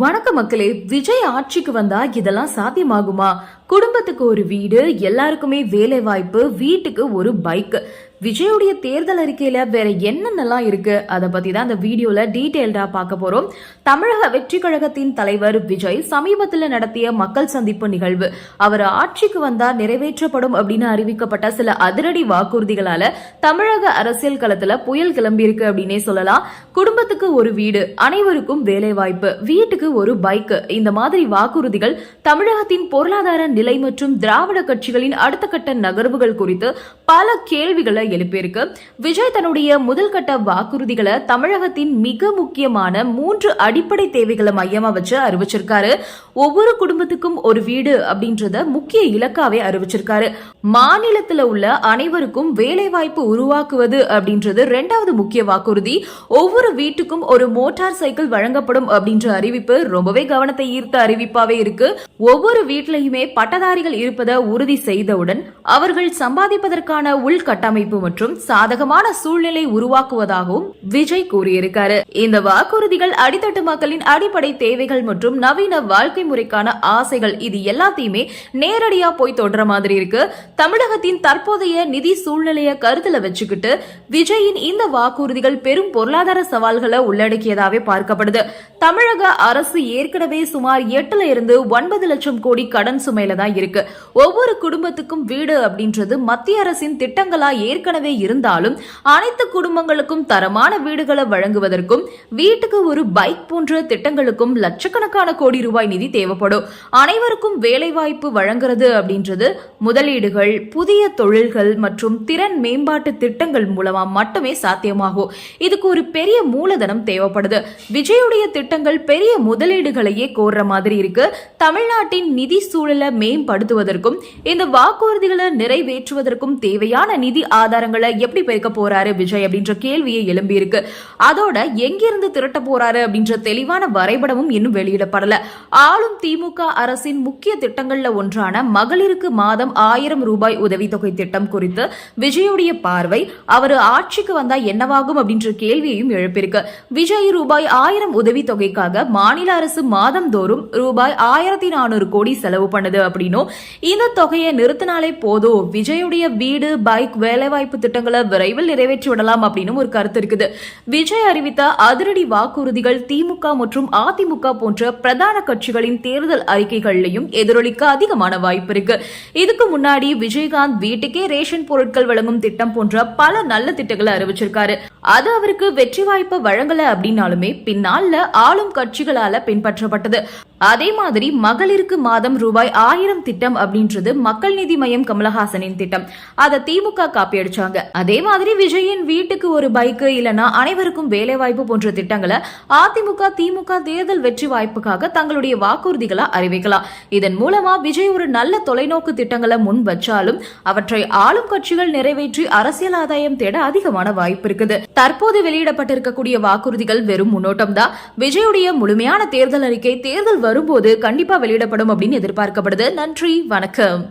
வணக்க மக்களே விஜய் ஆட்சிக்கு வந்தா இதெல்லாம் சாத்தியமாகுமா? குடும்பத்துக்கு ஒரு வீடு எல்லாருக்குமே வேலை வாய்ப்பு வீட்டுக்கு ஒரு பைக் விஜயுடைய தேர்தல் அறிக்கையில வேற என்னென்னலாம் இருக்கு? அதை பத்தி தான் அந்த வீடியோல டீட்டெயில்டாக பார்க்க போறோம். தமிழக வெற்றி கழகத்தின் தலைவர் விஜய் சமீபத்தில் நடத்திய மக்கள் சந்திப்பு நிகழ்வு. அவர் ஆட்சிக்கு வந்தா நிறைவேற்றப்படும் அப்படின்னு அறிவிக்கப்பட்ட சில அதிரடி வாக்குறுதிகளால தமிழக அரசியல் களத்துல புயல் கிளம்பியிருக்கு அப்படின்னே சொல்லலாம். குடும்பத்துக்கு ஒரு வீடு அனைவருக்கும் வேலை வாய்ப்பு வீட்டுக்கு ஒரு பைக் இந்த மாதிரி வாக்குறுதிகள் தமிழகத்தின் பொருளாதார நிலை மற்றும் திராவிட கட்சிகளின் அடுத்த கட்ட நகர்வுகள் குறித்து பல கேள்விகளை எழுப்பியிருக்கு. விஜய் தன்னுடைய முதல் கட்ட வாக்குறுதிகளை தமிழகத்தின் மிக முக்கியமான மூன்று அடிப்படை தேவைகளை மையமா வச்சு அறிவிச்சிருக்காரு. ஒவ்வொரு குடும்பத்துக்கும் ஒரு வீடு அப்படின்றத முக்கிய இலக்காவே அறிவிச்சிருக்காரு. மாநிலத்துல உள்ள அனைவருக்கும் வேலை வாய்ப்பு உருவாக்குவது அப்படின்றது ரெண்டாவது முக்கிய வாக்குறுதி. ஒவ்வொரு வீட்டுக்கும் ஒரு மோட்டார் சைக்கிள் வழங்கப்படும் அப்படின்ற அறிவிப்பு ரொம்பவே கவனத்தை ஈர்த்த அறிவிப்பாவே இருக்கு. ஒவ்வொரு வீட்லயுமே பட்டதாரிகள் இருப்பதை உறுதி செய்தவுடன் அவர்கள் சம்பாதிப்பதற்கான உள்கட்டமைப்பு மற்றும் சாதகமான சூழ்நிலை உருவாக்குவதாகவும் விஜய் கூறியிருக்காரு. இந்த வாக்குறுதிகள் அடித்தட்டு மக்களின் அடிப்படை தேவைகள் மற்றும் நவீன வாழ்க்கை முறைக்கான ஆசைகள் இது எல்லாத்தையுமே நேரடியா போய் தொடர மாதிரி இருக்கு. தமிழகத்தின் தற்போதைய நிதி சூழ்நிலையை கருத்துல வச்சுக்கிட்டு விஜயின் இந்த வாக்குறுதிகள் பெரும் பொருளாதார சவால்களை உள்ளடக்கியதாவே பார்க்கப்படுது. தமிழக அரசு ஏற்கனவே சுமார் எட்டுல இருந்து ஒன்பது லட்சம் கோடி கடன் சுமையில தான் இருக்கு. ஒவ்வொரு குடும்பத்துக்கும் வீடு அப்படின்றது மத்திய அரசின் திட்டங்களா ஏற்கனவே இருந்தாலும் அனைத்து குடும்பங்களுக்கும் தரமான வீடுகளை வழங்குவதற்கும் வீட்டுக்கு ஒரு பைக் போன்ற திட்டங்களுக்கும் லட்சக்கணக்கான கோடி ரூபாய் நிதி தேவைப்படும். அனைவருக்கும் வேலை வாய்ப்பு வழங்குறது அப்படின்றது முதலீடுகள் புதிய தொழில்கள் மற்றும் திறன் மேம்பாட்டு திட்டங்கள் மூலமா மட்டுமே சாத்தியமாகும். இதுக்கு ஒரு பெரிய மூலதனம் தேவைப்படுது. விஜயுடைய திட்டங்கள் பெரிய முதலீடுகளையே கோர்ற மாதிரி இருக்கு. தமிழ்நாட்டின் நிதி சூழலை மேம்படுத்துவதற்கும் இந்த வாக்குறுதிகளை நிறைவேற்றுவதற்கும் தேவையான நிதி ஆதாரங்களை எப்படி பெருக்க போறாரு விஜய் அப்படின்ற கேள்வியை எழும்பியிருக்கு. அதோட எங்கிருந்து திரட்ட போறாரு அப்படின்ற தெளிவான வரைபடமும் இன்னும் வெளியிடப்படல. ஆளும் திமுக அரசின் முக்கிய திட்டங்கள்ல ஒன்றான மகளிருக்கு மாதம் ஆயிரம் ரூபாய் உதவித்தொகை திட்டம் குறித்து விஜயுடைய பார்வை அவர் ஆட்சிக்கு வந்தா என்னவாகும் அப்படின்ற கேள்வியையும் எழுப்பியிருக்கு. விஜய் ரூபாய் ஆயிரம் உதவித்தொகைக்காக மாநில அரசு மாதம் தோறும் ரூபாய் ஆயிரத்தி நானூறு கோடி செலவு பண்ணுது அப்படின்னும். இந்த தொகையை நிறுத்தினாலே போதும். விஜயுடைய வீடு பைக் வேலைவாய்ப்பு திட்டங்களை விரைவில் நிறைவேற்றி விடலாம் அப்படின்னு ஒரு கருத்து இருக்குது. விஜய் அறிவித்த அதிரடி வாக்குறுதிகள் திமுக மற்றும் அதிமுக போன்ற பிரதான கட்சிகளின் தேர்தல் அறிக்கைகள்லையும் எதிரொலிக்க அதிகமான வாய்ப்பு இருக்கு. இதுக்கு முன்னாடி விஜயகாந்த் வீட்டுக்கே ரேஷன் பொருட்கள் வழங்கும் திட்டம் போன்ற பல நல்ல திட்டங்களை அறிவிச்சிருக்காரு. அது அவருக்கு வெற்றி வாய்ப்பு வழங்கல அப்படின்னாலுமே பின்னால ஆளும் கட்சிகளால பின்பற்றப்பட்டது. அதே மாதிரி மகளிருக்கு மாதம் ரூபாய் ஆயிரம் திட்டம் அப்படின்றது மக்கள் நீதி மையம் கமலஹாசனின் திட்டம். அதை திமுக காப்பி அடிச்சாங்க. அதே மாதிரி விஜயின் வீட்டுக்கு ஒரு பைக்கு இல்லனா அனைவருக்கும் வேலை வாய்ப்பு போன்ற திட்டங்களை அதிமுக திமுக தேர்தல் வெற்றி வாய்ப்புக்காக தங்களுடைய வாக்குறுதிகளை அறிவிக்கலாம். இதன் மூலமா விஜய் ஒரு நல்ல தொலைநோக்கு திட்டங்களை முன் வச்சாலும் அவற்றை ஆளும் கட்சிகள் நிறைவேற்றி அரசியல் ஆதாயம் தேட அதிகமான வாய்ப்பு இருக்குது. தற்போது வெளியிடப்பட்டிருக்கக்கூடிய வாக்குறுதிகள் வெறும் முன்னோட்டம் தான் விஜயுடைய முழுமையான தேர்தல் அறிக்கை தேர்தல் வரும்போது கண்டிப்பா வெளியிடப்படும் அப்படின்னு எதிர்பார்க்கப்படுது. நன்றி வணக்கம்.